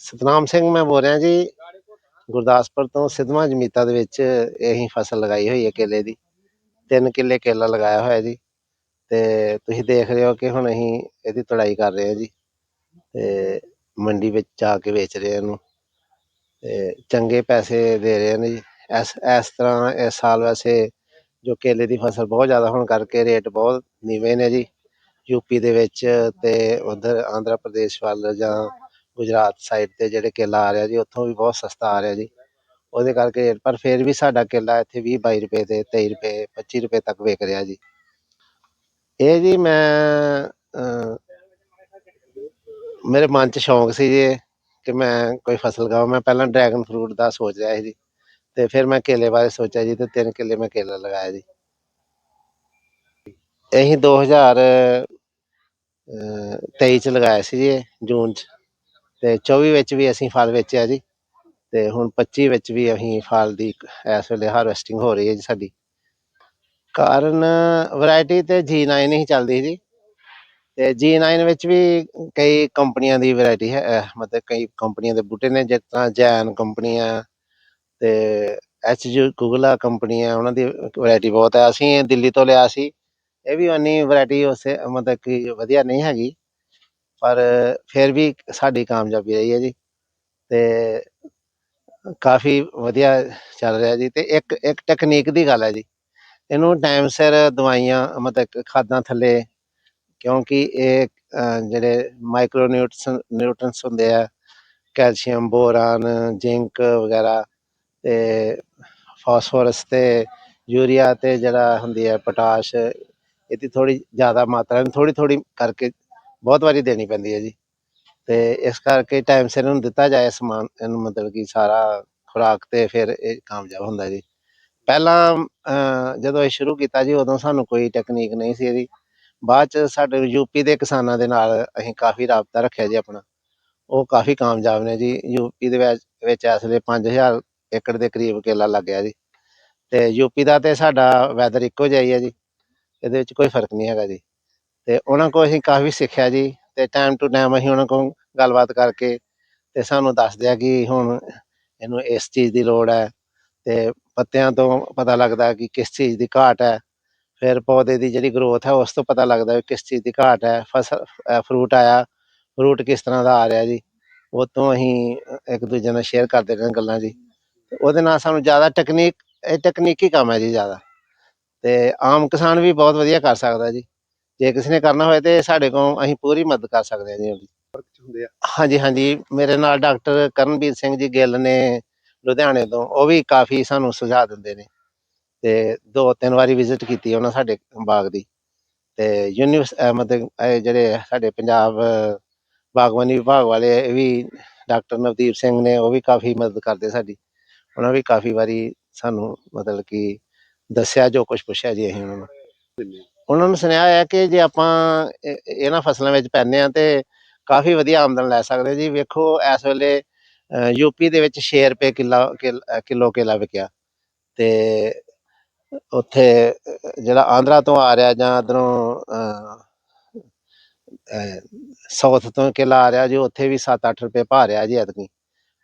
ਸਤਨਾਮ ਸਿੰਘ ਮੈਂ ਬੋਲ ਰਿਹਾ ਜੀ, ਗੁਰਦਾਸਪੁਰ ਤੋਂ ਸਿੱਧਵਾਂ ਜਮੀਤਾ ਦੇ ਵਿੱਚ ਇਹੀ ਫਸਲ ਲਗਾਈ ਹੋਈ ਹੈ ਕੇਲੇ ਦੀ। ਤਿੰਨ ਕਿੱਲੇ ਕੇਲਾ ਲਗਾਇਆ ਹੋਇਆ ਜੀ। ਤੇ ਤੁਸੀਂ ਦੇਖ ਰਹੇ ਹੋ ਕਿ ਹੁਣ ਅਸੀਂ ਇਹਦੀ ਤੁੜਾਈ ਕਰ ਰਹੇ ਹਾਂ ਜੀ। ਤੇ ਮੰਡੀ ਵਿੱਚ ਜਾ ਕੇ ਵੇਚ ਰਹੇ ਹਾਂ ਇਹਨੂੰ। ਤੇ ਚੰਗੇ ਪੈਸੇ ਦੇ ਰਹੇ ਨੇ ਜੀ। ਇਸ ਇਸ ਤਰ੍ਹਾਂ ਇਸ ਸਾਲ ਵੈਸੇ ਜੋ ਕੇਲੇ ਦੀ ਫਸਲ ਬਹੁਤ ਜ਼ਿਆਦਾ ਹੋਣ ਕਰਕੇ ਰੇਟ ਬਹੁਤ ਨੀਵੇਂ ਨੇ ਜੀ। ਯੂਪੀ ਦੇ ਵਿੱਚ ਤੇ ਉਧਰ ਆਂਧਰਾ ਪ੍ਰਦੇਸ਼ ਵੱਲ ਜਾਂ ਗੁਜਰਾਤ ਸਾਈਡ ਤੇ ਜਿਹੜੇ ਕੇਲਾ ਆ ਰਿਹਾ ਜੀ ਉੱਥੋਂ ਵੀ ਬਹੁਤ ਸਸਤਾ ਆ ਰਿਹਾ ਜੀ। ਉਹਦੇ ਕਰਕੇ ਪਰ ਫਿਰ ਵੀ ਸਾਡਾ ਕੇਲਾ ਇੱਥੇ 20 22 ਰੁਪਏ ਤੇ 23 ਰੁਪਏ 25 ਰੁਪਏ ਤੱਕ ਵਿਕ ਰਿਹਾ ਜੀ। ਇਹ ਜੀ ਮੈਂ ਮੇਰੇ ਮਨ 'ਚ ਸ਼ੌਂਕ ਸੀ ਜੀ ਕਿ ਮੈਂ ਕੋਈ ਫਸਲ ਲਗਾਵਾਂ ਮੈਂ ਪਹਿਲਾਂ ਡਰੈਗਨ ਫਰੂਟ ਦਾ ਸੋਚ ਰਿਹਾ ਸੀ ਜੀ ਤੇ ਫਿਰ ਮੈਂ ਕੇਲੇ ਬਾਰੇ ਸੋਚਿਆ ਜੀ ਤੇ ਤਿੰਨ ਕਿੱਲੇ ਮੈਂ ਕੇਲਾ ਲਗਾਇਆ ਜੀ। ਅਸੀਂ 2000 ਅਹ, 23 ਚ ਲਗਾਇਆ ਸੀ ਜੀ ਜੂਨ ਚ। ਤੇ 24 ਵਿੱਚ ਵੀ ਅਸੀਂ ਫਲ ਵੇਚਿਆ ਜੀ, ਤੇ ਹੁਣ 25 ਵਿੱਚ ਵੀ ਅਸੀਂ ਫਲ ਦੀ ਇਸ ਵੇਲੇ ਹਾਰਵੈਸਟਿੰਗ ਹੋ ਰਹੀ ਹੈ ਜੀ ਸਾਡੀ। ਕਾਰਨ ਵੈਰਾਈਟੀ ਤੇ G9 ਹੀ ਚੱਲਦੀ ਜੀ, ਤੇ G9 ਵਿੱਚ ਵੀ ਕਈ ਕੰਪਨੀਆਂ ਦੀ ਵੈਰਾਈਟੀ ਹੈ, ਅਹ ਮਤਲਬ ਕਈ ਕੰਪਨੀਆਂ ਦੇ ਬੂਟੇ ਨੇ, ਜਿਸ ਤਰ੍ਹਾਂ ਜੈਨ ਕੰਪਨੀ ਆ ਤੇ ਐਚਯੂ ਗੁਗਲਾ ਕੰਪਨੀ ਆ ਉਹਨਾਂ ਦੀ ਵੈਰਾਈਟੀ ਬਹੁਤ ਹੈ। ਅਸੀਂ ਇਹ ਦਿੱਲੀ ਤੋਂ ਲਿਆ ਸੀ, ਇਹ ਵੀ ਉਨੀ ਵੈਰਾਈਟੀ ਉਸੇ ਮਤਲਬ ਕਿ ਵਧੀਆ ਨਹੀਂ ਹੈਗੀ। ਪਰ ਫਿਰ ਵੀ ਸਾਡੀ ਕਾਮਯਾਬੀ ਰਹੀ ਹੈ ਜੀ ਤੇ ਕਾਫੀ ਵਧੀਆ ਚੱਲ ਰਿਹਾ ਜੀ ਤੇ ਇੱਕ ਇੱਕ ਟੈਕਨੀਕ ਦੀ ਗੱਲ ਹੈ ਜੀ। ਇਹਨੂੰ ਟਾਈਮ ਸਿਰ ਦਵਾਈਆਂ, ਮਤਲਬ ਖਾਦਾਂ ਥੱਲੇ, ਕਿਉਂਕਿ ਇਹ ਜਿਹੜੇ ਮਾਈਕਰੋ ਨਿਊਟ੍ਰੈਂਸ ਨਿਊਟ੍ਰੈਂਟਸ ਹੁੰਦੇ ਆ ਕੈਲਸ਼ੀਅਮ ਬੋਰਾਨ ਜ਼ਿੰਕ ਵਗੈਰਾ ਤੇ ਫਾਸਫੋਰਸ ਤੇ ਯੂਰੀਆ ਤੇ ਜਿਹੜਾ ਹੁੰਦੀ ਹੈ ਪੋਟਾਸ਼ ਇਹਦੀ ਥੋੜੀ ਜ਼ਿਆਦਾ ਮਾਤਰਾ ਨੂੰ ਥੋੜੀ ਥੋੜੀ ਕਰਕੇ ਬਹੁਤ ਵਾਰੀ ਦੇਣੀ ਪੈਂਦੀ ਹੈ ਜੀ। ਤੇ ਇਸ ਕਰਕੇ ਟਾਈਮ ਸਿਰ ਇਹਨੂੰ ਦਿੱਤਾ ਜਾਏ ਸਮਾਨ ਇਹਨੂੰ ਮਤਲਬ ਕਿ ਸਾਰਾ ਖੁਰਾਕ ਤੇ ਫਿਰ ਇਹ ਕਾਮਯਾਬ ਹੁੰਦਾ ਜੀ। ਪਹਿਲਾਂ ਅਹ, ਜਦੋਂ ਇਹ ਸ਼ੁਰੂ ਕੀਤਾ ਜੀ ਉਦੋਂ ਸਾਨੂੰ ਕੋਈ ਟੈਕਨੀਕ ਨਹੀਂ ਸੀ ਇਹਦੀ। ਬਾਅਦ ਚ ਸਾਡੇ ਯੂਪੀ ਦੇ ਕਿਸਾਨਾਂ ਦੇ ਨਾਲ ਅਸੀਂ ਕਾਫੀ ਰਾਬਤਾ ਰੱਖਿਆ ਜੀ ਆਪਣਾ। ਉਹ ਕਾਫੀ ਕਾਮਯਾਬ ਨੇ ਜੀ। ਯੂਪੀ ਦੇ ਵਿੱਚ ਵਿੱਚ ਇਸ ਵੇਲੇ 5000 ਏਕੜ ਦੇ ਕਰੀਬ ਕੇਲਾ ਲੱਗ ਗਿਆ ਜੀ। ਤੇ ਯੂਪੀ ਦਾ ਤੇ ਸਾਡਾ ਵੈਦਰ ਇੱਕੋ ਜਿਹਾ ਹੀ ਹੈ ਜੀ। ਇਹਦੇ ਵਿੱਚ ਕੋਈ ਫ਼ਰਕ ਨਹੀਂ ਹੈਗਾ ਜੀ। ਤੇ ਉਹਨਾਂ ਕੋਲ ਅਸੀਂ ਕਾਫੀ ਸਿੱਖਿਆ ਜੀ ਤੇ ਟਾਈਮ ਟੂ ਟਾਈਮ ਅਸੀਂ ਉਹਨਾਂ ਕੋਲ ਗੱਲਬਾਤ ਕਰਕੇ ਤੇ ਸਾਨੂੰ ਦੱਸਦੇ ਆ ਕਿ ਹੁਣ ਇਹਨੂੰ ਇਸ ਚੀਜ਼ ਦੀ ਲੋੜ ਹੈ ਤੇ ਪੱਤਿਆਂ ਤੋਂ ਪਤਾ ਲੱਗਦਾ ਕਿ ਕਿਸ ਚੀਜ਼ ਦੀ ਘਾਟ ਹੈ, ਫਿਰ ਪੌਦੇ ਦੀ ਜਿਹੜੀ ਗਰੋਥ ਹੈ ਉਸ ਤੋਂ ਪਤਾ ਲੱਗਦਾ ਵੀ ਕਿਸ ਚੀਜ਼ ਦੀ ਘਾਟ ਹੈ, ਫਸਲ ਫਰੂਟ ਆਇਆ ਫਰੂਟ ਕਿਸ ਤਰ੍ਹਾਂ ਦਾ ਆ ਰਿਹਾ ਜੀ, ਉਹ ਤੋਂ ਅਸੀਂ ਇੱਕ ਦੂਜੇ ਨਾਲ ਸ਼ੇਅਰ ਕਰਦੇ ਰਹਿੰਦੇ ਗੱਲਾਂ ਜੀ। ਉਹਦੇ ਨਾਲ ਸਾਨੂੰ ਜ਼ਿਆਦਾ ਟੈਕਨੀਕ ਇਹ ਤਕਨੀਕੀ ਕੰਮ ਹੈ ਜੀ ਜ਼ਿਆਦਾ। ਤੇ ਆਮ ਕਿਸਾਨ ਵੀ ਬਹੁਤ ਵਧੀਆ ਕਰ ਸਕਦਾ ਜੀ। ਜੇ ਕਿਸੇ ਨੇ ਕਰਨਾ ਹੋਏ ਤੇ ਸਾਡੇ ਕੋਲ ਅਸੀਂ ਪੂਰੀ ਮਦਦ ਕਰ ਸਕਦੇ ਹਾਂ ਜੀ ਉਹਦੀ। ਹੁੰਦੇ ਆ। ਹਾਂਜੀ ਹਾਂਜੀ। ਮੇਰੇ ਨਾਲ ਡਾਕਟਰ ਕਰਨਵੀਰ ਸਿੰਘ ਜੀ ਗਿੱਲ ਨੇ ਲੁਧਿਆਣੇ ਤੋਂ ਉਹ ਵੀ ਕਾਫੀ ਸਾਨੂੰ ਸੁਝਾਅ ਦਿੰਦੇ ਨੇ। ਤੇ ਦੋ ਤਿੰਨ ਵਾਰੀ ਵਿਜ਼ਿਟ ਕੀਤੀ ਉਹਨਾਂ ਸਾਡੇ ਬਾਗ ਦੀ। ਤੇ ਯੂਨੀਵਰਸ ਅਹ ਮਤਲਬ ਇਹ ਜਿਹੜੇ ਸਾਡੇ ਪੰਜਾਬ ਅਹ, ਬਾਗਬਾਨੀ ਵਿਭਾਗ ਵਾਲੇ ਇਹ ਵੀ ਡਾਕਟਰ ਨਵਦੀਪ ਸਿੰਘ ਨੇ ਉਹ ਵੀ ਕਾਫੀ ਮਦਦ ਕਰਦੇ ਸਾਡੀ। ਉਹਨਾਂ ਵੀ ਕਾਫੀ ਵਾਰੀ ਸਾਨੂੰ ਮਤਲਬ ਕਿ ਦੱਸਿਆ ਜੋ ਕੁਝ ਪੁੱਛਿਆ ਜੀ ਅਸੀਂ ਉਹਨਾਂ ਨੂੰ। ਉਹਨਾਂ ਨੂੰ ਸੁਣਿਆ ਹੈ ਕਿ ਜੇ ਆਪਾਂ ਇਹ- ਇਹਨਾਂ ਫਸਲਾਂ ਵਿੱਚ ਪੈਂਦੇ ਆ ਤੇ ਕਾਫੀ ਵਧੀਆ ਆਮਦਨ ਲੈ ਸਕਦੇ ਜੀ। ਵੇਖੋ ਇਸ ਵੇਲੇ ਯੂਪੀ ਦੇ ਵਿੱਚ 6 ਰੁਪਏ ਕਿੱਲਾ ਕਿਲ- ਅਹ ਕਿਲੋ ਕੇਲਾ ਵਿਕਿਆ। ਤੇ ਉੱਥੇ ਅਹ, ਜਿਹੜਾ ਆਂਧਰਾ ਤੋਂ ਆ ਰਿਹਾ ਜਾਂ ਇਧਰੋਂ ਸਾਊਥ ਤੋਂ ਕਿਲਾ ਆ ਰਿਹਾ ਜੀ ਉੱਥੇ ਵੀ 7-8 ਰੁਪਏ ਭਾਅ ਰਿਹਾ ਜੀ ਐਤਕੀ।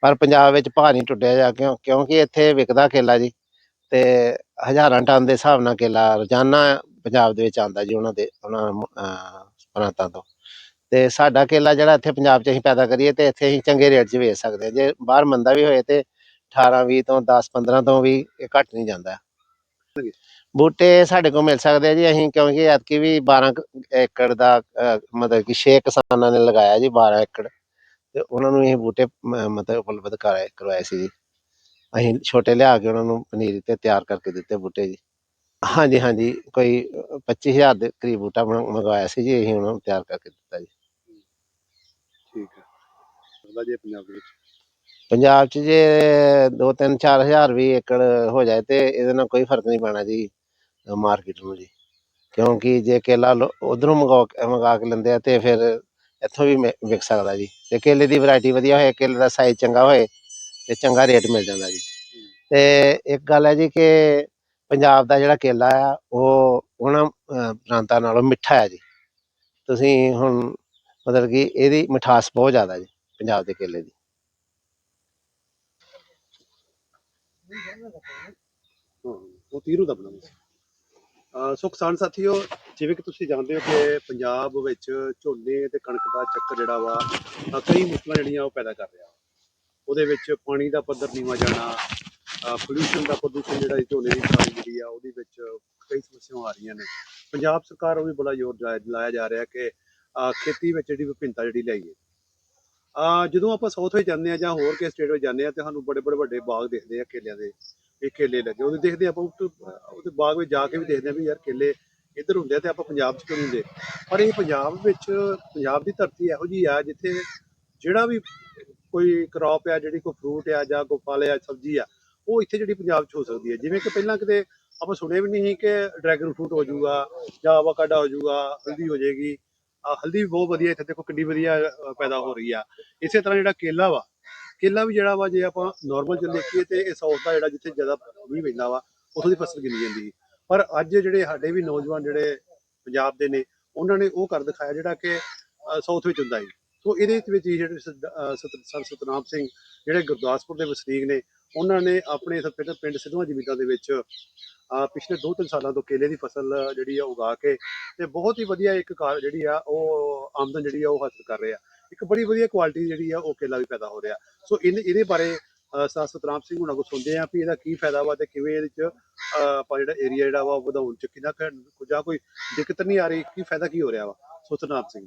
ਪਰ ਪੰਜਾਬ ਵਿੱਚ ਭਾਅ ਨਹੀਂ ਟੁੱਟਿਆ ਜਾ ਕਿਉਂ ਕਿਉਂਕਿ ਇੱਥੇ ਵਿਕਦਾ ਕੇਲਾ ਜੀ। ਤੇ ਹਜ਼ਾਰਾਂ ਟਨ ਦੇ ਹਿਸਾਬ ਨਾਲ ਕੇਲਾ ਰੋਜ਼ਾਨਾ ਪੰਜਾਬ ਦੇ ਵਿੱਚ ਆਉਂਦਾ ਜੀ ਉਹਨਾਂ ਦੇ ਉਹਨਾਂ ਅਹ, ਪ੍ਰਾਂਤਾਂ ਤੋਂ। ਤੇ ਸਾਡਾ ਕੇਲਾ ਜਿਹੜਾ ਇੱਥੇ ਪੰਜਾਬ 'ਚ ਅਸੀਂ ਪੈਦਾ ਕਰੀਏ ਤੇ ਇੱਥੇ ਅਸੀਂ ਚੰਗੇ ਰੇਟ 'ਚ ਵੇਚ ਸਕਦੇ ਹਾਂ। ਜੇ ਬਾਹਰ ਮੰਦਾ ਵੀ ਹੋਏ ਤੇ 18 20 ਤੋਂ 10 15 ਤੋਂ ਵੀ ਇਹ ਘੱਟ ਨਹੀਂ ਜਾਂਦਾ। ਬੂਟੇ ਸਾਡੇ ਕੋਲ ਮਿਲ ਸਕਦੇ ਆ ਜੀ ਅਸੀਂ ਕਿਉਂਕਿ ਐਤਕੀ ਵੀ 12 ਕੁ ਏਕੜ ਦਾ ਅਹ, ਮਤਲਬ ਕਿ 6 ਕਿਸਾਨਾਂ ਨੇ ਲਗਾਇਆ ਜੀ 12 ਏਕੜ। ਤੇ ਉਹਨਾਂ ਨੂੰ ਇਹ ਬੂਟੇ ਮ- ਮਤਲਬ ਉਪਲਬਧ ਕਰਾਏ ਕਰਵਾਏ ਸੀ ਜੀ। ਅਸੀਂ ਛੋਟੇ ਲਿਆ ਕੇ ਉਹਨਾਂ ਨੂੰ ਪਨੀਰੀ ਤੇ ਤਿਆਰ ਕਰਕੇ ਦਿੱਤੇ ਬੂਟੇ ਜੀ। ਹਾਂਜੀ ਹਾਂਜੀ। ਕੋਈ 25000 ਦੇ ਕਰੀਬ ਬੂਟਾ ਬਣ- ਮੰਗਵਾਇਆ ਸੀ ਜੀ ਅਸੀਂ ਉਹਨਾਂ ਨੂੰ ਤਿਆਰ ਕਰਕੇ ਦਿੱਤਾ ਜੀ। ਠੀਕ ਹੈ। ਉਹਦਾ ਜੇ ਪੰਜਾਬ ਦੇ ਵਿੱਚ। ਪੰਜਾਬ 'ਚ ਜੇ 2 3 4000 ਵੀ ਏਕੜ ਹੋ ਜਾਏ ਤੇ ਇਹਦੇ ਨਾਲ ਕੋਈ ਫ਼ਰਕ ਨਹੀਂ ਪੈਣਾ ਜੀ ਮਾਰਕੀਟ ਨੂੰ ਜੀ। ਕਿਉਂਕਿ ਜੇ ਕੇਲਾ ਉਧਰੋਂ ਮੰਗਾ ਕੇ ਮੰਗਾ ਕੇ ਲੈਂਦੇ ਆ ਤੇ ਫਿਰ ਇੱਥੋਂ ਵੀ ਮਿ- ਵਿਕ ਸਕਦਾ ਜੀ। ਤੇ ਕੇਲੇ ਦੀ ਵੈਰਾਈਟੀ ਵਧੀਆ ਹੋਏ ਕੇਲੇ ਦਾ ਸਾਈਜ਼ ਚੰਗਾ ਹੋਏ ਤੇ ਚੰਗਾ ਰੇਟ ਮਿਲ ਜਾਂਦਾ ਜੀ। ਤੇ ਇੱਕ ਗੱਲ ਹੈ ਜੀ ਕਿ ਪੰਜਾਬ ਦਾ ਜਿਹੜਾ ਕੇਲਾ ਆ, ਉਹ ਉਹਨਾਂ ਪ੍ਰਾਂਤਾਂ ਨਾਲੋਂ ਮਿੱਠਾ ਹੈ ਜੀ। ਤੁਸੀਂ ਹੁਣ ਮਤਲਬ ਕਿ ਇਹਦੀ ਮਿਠਾਸ ਬਹੁਤ ਜ਼ਿਆਦਾ ਜੀ, ਪੰਜਾਬ ਦੇ ਕੇਲੇ ਦੀ। ਉਹ ਤੀਰੂ ਦਾ ਬਣਾਉਂਦੇ ਸੋ। ਕਿਸਾਨ ਸਾਥੀਓ, ਜਿਵੇਂ ਕਿ ਤੁਸੀਂ ਜਾਣਦੇ ਹੋ ਕਿ ਪੰਜਾਬ ਵਿੱਚ ਝੋਨੇ ਤੇ ਕਣਕ ਦਾ ਚੱਕਰ ਜਿਹੜਾ ਵਾ ਕਈ ਮੁਸ਼ਕਲਾਂ ਜਿਹੜੀਆਂ ਉਹ ਪੈਦਾ ਕਰ ਰਿਹਾ। ਉਹਦੇ ਵਿੱਚ ਪਾਣੀ ਦਾ ਪੱਧਰ ਨੀਵਾ ਜਾਣਾ ਪੋਲੂਸ਼ਨ ਦਾ ਪ੍ਰਦੂਸ਼ਣ ਜਿਹੜਾ ਇਹ ਝੋਨੇ ਦੀ ਪਰਾਲੀ ਜਿਹੜੀ ਆ, ਉਹਦੇ ਵਿੱਚ ਕਈ ਸਮੱਸਿਆਵਾਂ ਆ ਰਹੀਆਂ ਨੇ। ਪੰਜਾਬ ਸਰਕਾਰ ਉਹ ਵੀ ਬੜਾ ਜ਼ੋਰ ਲਾਇਆ ਜਾ ਰਿਹਾ ਕਿ ਖੇਤੀ ਵਿੱਚ ਜਿਹੜੀ ਵਿਭਿੰਨਤਾ ਜਿਹੜੀ ਲਿਆਈਏ ਆ ਜਦੋਂ ਆਪਾਂ ਸਾਊਥ ਵਿੱਚ ਜਾਂਦੇ ਆ ਜਾਂ ਹੋਰ ਕਿਸੇ ਸਟੇਟ ਵਿੱਚ ਜਾਂਦੇ ਆ ਤੇ ਸਾਨੂੰ ਬੜੇ ਬੜੇ ਵੱਡੇ ਬਾਗ ਦਿਖਦੇ ਆ ਕੇਲਿਆਂ ਦੇ ਇਹ ਕੇਲੇ ਲੱਗੇ। ਉਹਦੇ ਦੇਖਦੇ ਆਪਾਂ ਉਹਦੇ ਬਾਗ ਵਿੱਚ ਜਾ ਕੇ ਵੀ ਦੇਖਦੇ ਆ ਵੀ ਯਾਰ ਕੇਲੇ ਇੱਧਰ ਹੁੰਦੇ ਆ ਤੇ ਆਪਾਂ ਪੰਜਾਬ 'ਚ ਕਿਉਂ ਨਹੀਂ ਹੁੰਦੇ? ਪਰ ਇਹ ਪੰਜਾਬ ਵਿੱਚ, ਪੰਜਾਬ ਦੀ ਧਰਤੀ ਇਹੋ ਜੀ ਆ ਜਿੱਥੇ ਜਿਹੜਾ ਵੀ ਕੋਈ ਕ੍ਰੌਪ ਆ, ਜਿਹੜੀ ਕੋਈ ਫਰੂਟ ਆ ਜਾਂ ਕੋਈ ਫਲ ਆ, ਸਬਜ਼ੀ ਆ ਉਹ ਇੱਥੇ ਜਿਹੜੀ ਪੰਜਾਬ 'ਚ ਹੋ ਸਕਦੀ ਹੈ। ਜਿਵੇਂ ਕਿ ਪਹਿਲਾਂ ਕਿਤੇ ਆਪਾਂ ਸੁਣਿਆ ਵੀ ਨਹੀਂ ਸੀ ਕਿ ਡਰੈਗਨ ਫਰੂਟ ਹੋ ਜਾਊਗਾ ਜਾਂ ਆਵਾਕਾਡਾ ਹੋ ਜਾਊਗਾ, ਹਲਦੀ ਹੋ ਜਾਏਗੀ। ਹਲਦੀ ਵੀ ਬਹੁਤ ਵਧੀਆ ਇੱਥੇ ਦੇਖੋ ਕਿੰਨੀ ਵਧੀਆ ਪੈਦਾ ਹੋ ਰਹੀ ਆ। ਇਸੇ ਤਰ੍ਹਾਂ ਜਿਹੜਾ ਕੇਲਾ ਵਾ, ਕੇਲਾ ਵੀ ਜਿਹੜਾ ਵਾ ਜੇ ਆਪਾਂ ਨਾਰਮਲ ਚ ਦੇਖੀਏ ਤੇ ਇਹ ਸਾਊਥ ਦਾ ਜਿਹੜਾ ਜਿੱਥੇ ਜ਼ਿਆਦਾ ਮੀਂਹ ਪੈਂਦਾ ਵਾ, ਉੱਥੋਂ ਦੀ ਫਸਲ ਗਿਣੀ ਜਾਂਦੀ ਹੈ। ਪਰ ਅੱਜ ਜਿਹੜੇ ਸਾਡੇ ਵੀ ਨੌਜਵਾਨ ਜਿਹੜੇ ਪੰਜਾਬ ਦੇ ਨੇ, ਉਹਨਾਂ ਨੇ ਉਹ ਕਰ ਦਿਖਾਇਆ ਜਿਹੜਾ ਕਿ ਸਾਊਥ ਵਿੱਚ ਹੁੰਦਾ ਹੈ। ਸੋ ਇਹਦੇ ਵਿੱਚ ਹੀ ਜਿਹੜੇ ਸਤਨਾਮ ਸਿੰਘ, ਜਿਹੜੇ ਗੁਰਦਾਸਪੁਰ ਦੇ ਵਸਨੀਕ ਨੇ ਉਹਨਾਂ ਨੇ ਆਪਣੇ ਇਸ ਪਿੰਡ ਪਿੰਡ ਸਿੱਧਵਾਂ ਜ਼ਮੀਨਾਂ ਦੇ ਵਿੱਚ, ਅਹ, ਪਿਛਲੇ 2-3 ਸਾਲਾਂ ਤੋਂ ਕੇਲੇ ਦੀ ਫਸਲ ਜਿਹੜੀ ਆ ਉਗਾ ਕੇ ਤੇ ਬਹੁਤ ਹੀ ਵਧੀਆ ਇੱਕ ਕਾਰ ਜਿਹੜੀ ਆ ਉਹ ਆਮਦਨ ਜਿਹੜੀ ਆ ਉਹ ਹਾਸਲ ਕਰ ਰਹੇ। ਆ ਇੱਕ ਬੜੀ ਵਧੀਆ ਕੁਆਲਿਟੀ ਜਿਹੜੀ ਆ ਉਹ ਕੇਲਾ ਵੀ ਪੈਦਾ ਹੋ ਰਿਹਾ। ਸੋ ਇਹਨੇ, ਇਹਦੇ ਬਾਰੇ, ਅਹ ਸਰ ਸਤਨਾਮ ਸਿੰਘ ਹੁਣਾਂ ਕੋਲ ਸੁਣਦੇ ਆ ਵੀ ਇਹਦਾ ਕੀ ਫਾਇਦਾ ਵਾ ਤੇ ਕਿਵੇਂ ਇਹਦੇ ਚ ਆਪਾਂ ਜਿਹੜਾ ਏਰੀਆ ਜਿਹੜਾ ਵਾ ਉਹ ਵਧਾਉਣ ਚ ਕਿੰਨਾ ਕੁ ਜਾਂ ਕੋਈ ਦਿੱਕਤ ਨਹੀਂ ਆ ਰਹੀ, ਕੀ ਫਾਇਦਾ ਕੀ ਹੋ ਰਿਹਾ ਵਾ? ਸਤਨਾਮ ਸਿੰਘ